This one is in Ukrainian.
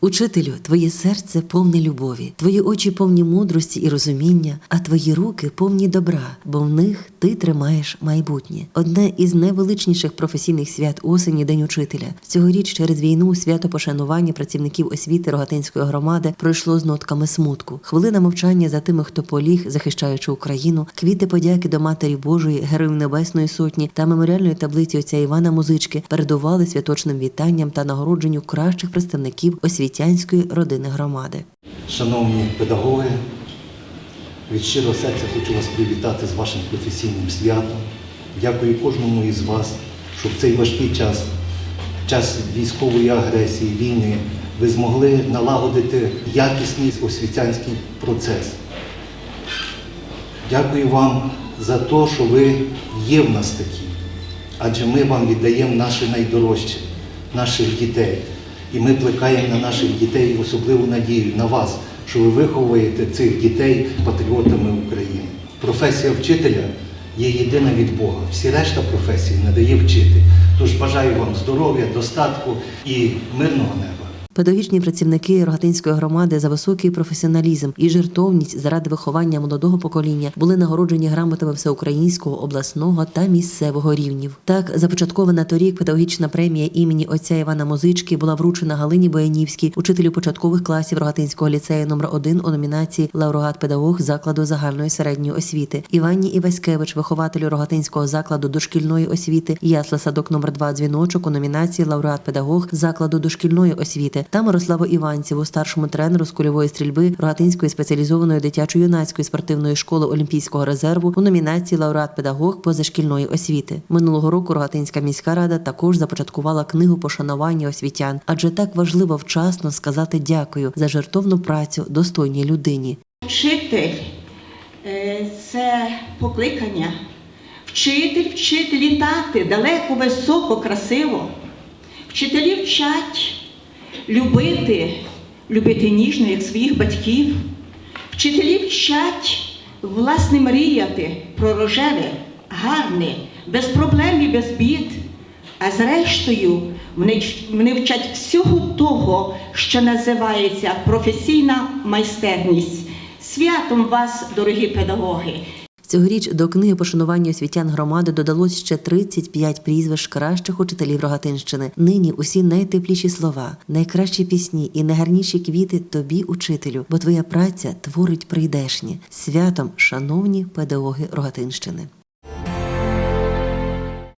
Учителю, твоє серце повне любові, твої очі повні мудрості і розуміння, а твої руки повні добра, бо в них ти тримаєш майбутнє. Одне із найвеличніших професійних свят осені День учителя. Цьогоріч через війну свято пошанування працівників освіти Рогатинської громади пройшло з нотками смутку. Хвилина мовчання за тими, хто поліг, захищаючи Україну, квіти подяки до Матері Божої, Героїв Небесної Сотні та меморіальної таблиці отця Івана Музички передували святочним вітанням та нагородженню кращих представників освітянської родини громади. Шановні педагоги, від щирого серця хочу вас привітати з вашим професійним святом. Дякую кожному із вас, що в цей важкий час, час військової агресії, війни, ви змогли налагодити якісний освітянський процес. Дякую вам за те, що ви є в нас такі, адже ми вам віддаємо наше найдорожче, наших дітей. І ми плекаємо на наших дітей особливу надію на вас, що ви виховуєте цих дітей патріотами України. Професія вчителя є єдина від Бога. Всі решта професії надає вчити. Тож бажаю вам здоров'я, достатку і мирного неба. Педагогічні працівники Рогатинської громади за високий професіоналізм і жертовність заради виховання молодого покоління були нагороджені грамотами всеукраїнського, обласного та місцевого рівнів. Так, започаткована торік педагогічна премія імені отця Івана Музички була вручена Галині Боянівській, учителю початкових класів Рогатинського ліцею номер 1 у номінації Лауреат педагог закладу загальної середньої освіти, Іванні Іваськевич, вихователю Рогатинського закладу дошкільної освіти, Ясла садок номер 2 дзвіночок у номінації Лауреат педагог закладу дошкільної освіти та Мирославу Іванціву, старшому тренеру з кульової стрільби Рогатинської спеціалізованої дитячо-юнацької спортивної школи Олімпійського резерву у номінації Лауреат педагог позашкільної освіти. Минулого року Рогатинська міська рада також започаткувала книгу пошанування освітян, адже так важливо вчасно сказати дякую за жертовну працю достойній людині. Вчитель е, це покликання. Вчитель вчить літати далеко, високо, красиво. Вчителі вчать любити, любити ніжно, як своїх батьків. Вчителі вчать власне мріяти про рожеве, гарне, без проблем і без бід. А зрештою, вони, вчать всього того, що називається професійна майстерність. Святом вас, дорогі педагоги! Цьогоріч до книги пошанування освітян громади додалось ще 35 прізвищ кращих учителів Рогатинщини. Нині усі найтепліші слова, найкращі пісні і найгарніші квіти тобі, учителю, бо твоя праця творить прийдешні святом, шановні педагоги Рогатинщини.